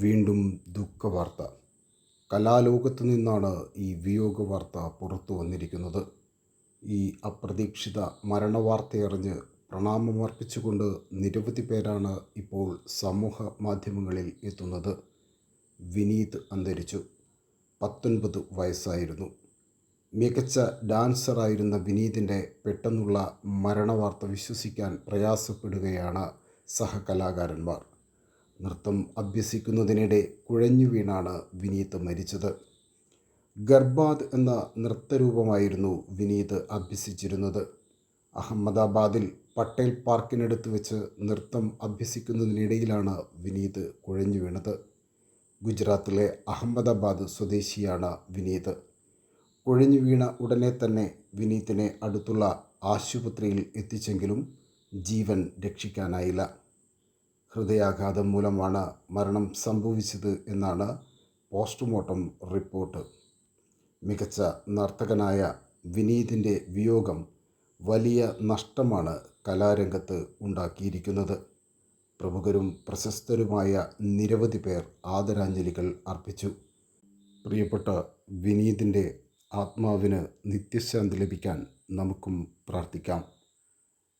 വീണ്ടും ദുഃഖവാർത്ത. കലാലോകത്തു നിന്നാണ് ഈ വിയോഗ വാർത്ത പുറത്തു വന്നിരിക്കുന്നത്. ഈ അപ്രതീക്ഷിത മരണവാർത്തയറിഞ്ഞ് പ്രണാമമർപ്പിച്ചുകൊണ്ട് നിരവധി പേരാണ് ഇപ്പോൾ സമൂഹ മാധ്യമങ്ങളിൽ എത്തുന്നത്. വിനീത് അന്തരിച്ചു. പത്തൊൻപത് വയസ്സായിരുന്നു. മികച്ച ഡാൻസറായിരുന്ന വിനീതിന്റെ പെട്ടെന്നുള്ള മരണവാർത്ത വിശ്വസിക്കാൻ പ്രയാസപ്പെടുകയാണ് സഹകലാകാരന്മാർ. നൃത്തം അഭ്യസിക്കുന്നതിനിടെ കുഴഞ്ഞു വീണാണ് വിനീത് മരിച്ചത്. ഗർബാദ് എന്ന നൃത്തരൂപമായിരുന്നു വിനീത് അഭ്യസിച്ചിരുന്നത്. അഹമ്മദാബാദിൽ പട്ടേൽ പാർക്കിനടുത്ത് വെച്ച് നൃത്തം അഭ്യസിക്കുന്നതിനിടയിലാണ് വിനീത് കുഴഞ്ഞു വീണത്. ഗുജറാത്തിലെ അഹമ്മദാബാദ് സ്വദേശിയാണ് വിനീത്. കുഴഞ്ഞു വീണ ഉടനെ തന്നെ വിനീതിനെ അടുത്തുള്ള ആശുപത്രിയിൽ എത്തിച്ചെങ്കിലും ജീവൻ രക്ഷിക്കാനായില്ല. ഹൃദയാഘാതം മൂലമാണ് മരണം സംഭവിച്ചത് എന്നാണ് പോസ്റ്റ്മോർട്ടം റിപ്പോർട്ട്. മികച്ച നർത്തകനായ വിനീതിന്റെ വിയോഗം വലിയ നഷ്ടമാണ് കലാരംഗത്ത് ഉണ്ടാക്കിയിരിക്കുന്നത്. പ്രമുഖരും പ്രശസ്തരുമായ നിരവധി പേർ ആദരാഞ്ജലികൾ അർപ്പിച്ചു. പ്രിയപ്പെട്ട വിനീതിന്റെ ആത്മാവിന് നിത്യശാന്തി ലഭിക്കാൻ നമുക്കും പ്രാർത്ഥിക്കാം.